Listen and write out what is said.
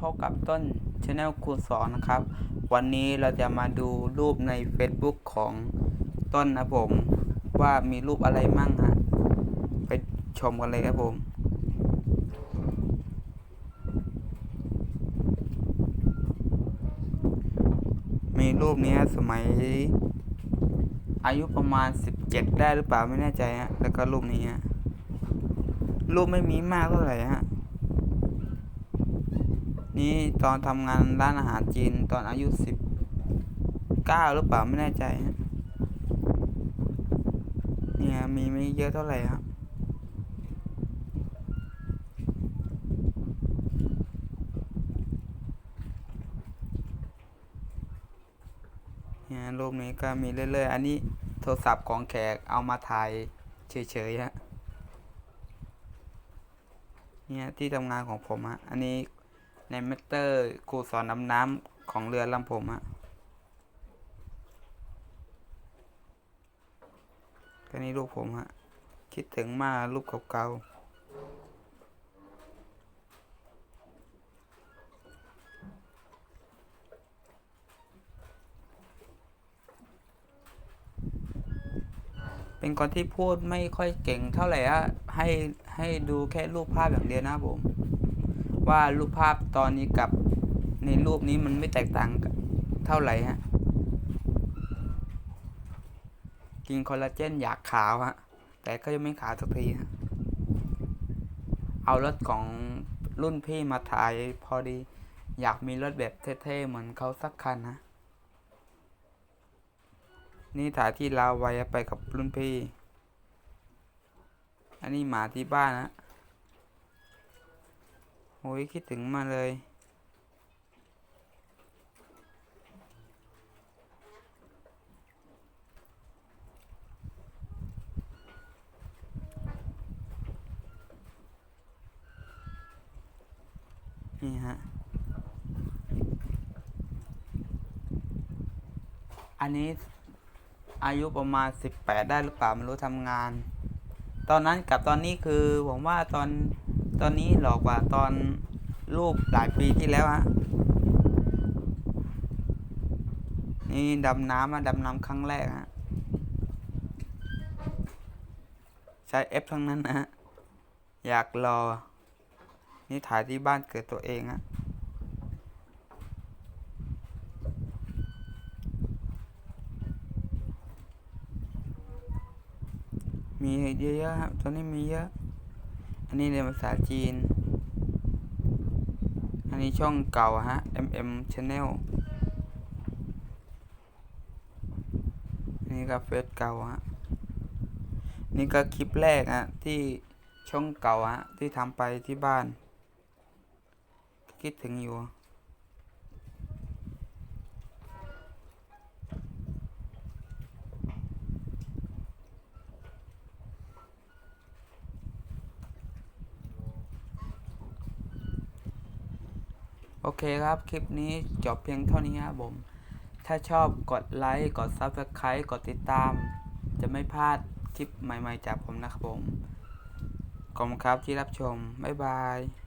พบกับต้นช anel คูณสองนะครับ วันนี้เราจะมาดูรูปใน Facebook ของต้นนะผม ว่ามีรูปอะไรมั่งฮะไปชมกันเลยครับผมมีรูปนี้สมัย อายุประมาณ 17 ได้หรือเปล่าไม่แน่ใจฮะแล้วก็รูปนี้ฮะรูปไม่มีมากเท่าไหร่ฮะ นี่ตอนทำงานร้านอาหารจีนตอนอายุสิบเก้าหรือเปล่าไม่แน่ใจฮะเนี่ยมีไม่เยอะเท่าไหร่ครับเนี่ยรูปนี้ก็มีเรื่อยๆ อันนี้โทรศัพท์ของแขกเอามาถ่ายเฉยๆฮะเนี่ยที่ทำงานของผมฮะอันนี้ ในเมเตอร์ครูสอนดำน้ำของเรือลำผมอะก็นี่รูปผมฮะ คิดถึงมากรูปเก่าๆเป็นคนที่พูดไม่ค่อยเก่งเท่าไหร่ฮะให้ให้ดูแค่รูปภาพอย่างเดียวนะผม ว่ารูปภาพตอนนี้กับในรูปนี้มันไม่แตกต่างเท่าไหร่ฮะ กินคอลลาเจนอยากขาวฮะ แต่ก็ยังไม่ขาวสักทีฮะ เอารถของรุ่นพี่มาถ่ายพอดี อยากมีรถแบบเท่ๆ เหมือนเขาสักคันนะ นี่ถ่ายที่ลาวไว้ไปกับรุ่นพี่ อันนี้หมาที่บ้านนะ โอ้ยคิดถึงมาเลย นี่ฮะ อันนี้อายุประมาณ 18 ได้หรือเปล่าไม่รู้ทำงาน ตอนนั้นกับตอนนี้คือผมว่าตอน ตอนนี้หลอกกว่าตอนรูปหลายปีที่แล้วฮะ นี่ดำน้ำอะดำน้ำครั้งแรกฮะ ใช้เอฟทั้งนั้นนะฮะ อยากรอ นี่ถ่ายที่บ้านเกิดตัวเองฮะมีเยอะๆครับตอนนี้มีเยอะ อันนี้เรียนภาษาจีน อันนี้ช่องเก่าฮะ MM Channel นี่ก็เฟซเก่าฮะ นี่ก็คลิปแรกฮะที่ช่องเก่าฮะที่ทำไปที่บ้าน คิดถึงอยู่ โอเคครับ คลิปนี้จบเพียงเท่านี้ครับผม ถ้าชอบกดไลค์ กด Subscribe กดติดตาม จะไม่พลาดคลิปใหม่ๆจากผมนะครับผมขอบคุณครับที่รับชม บ๊ายบาย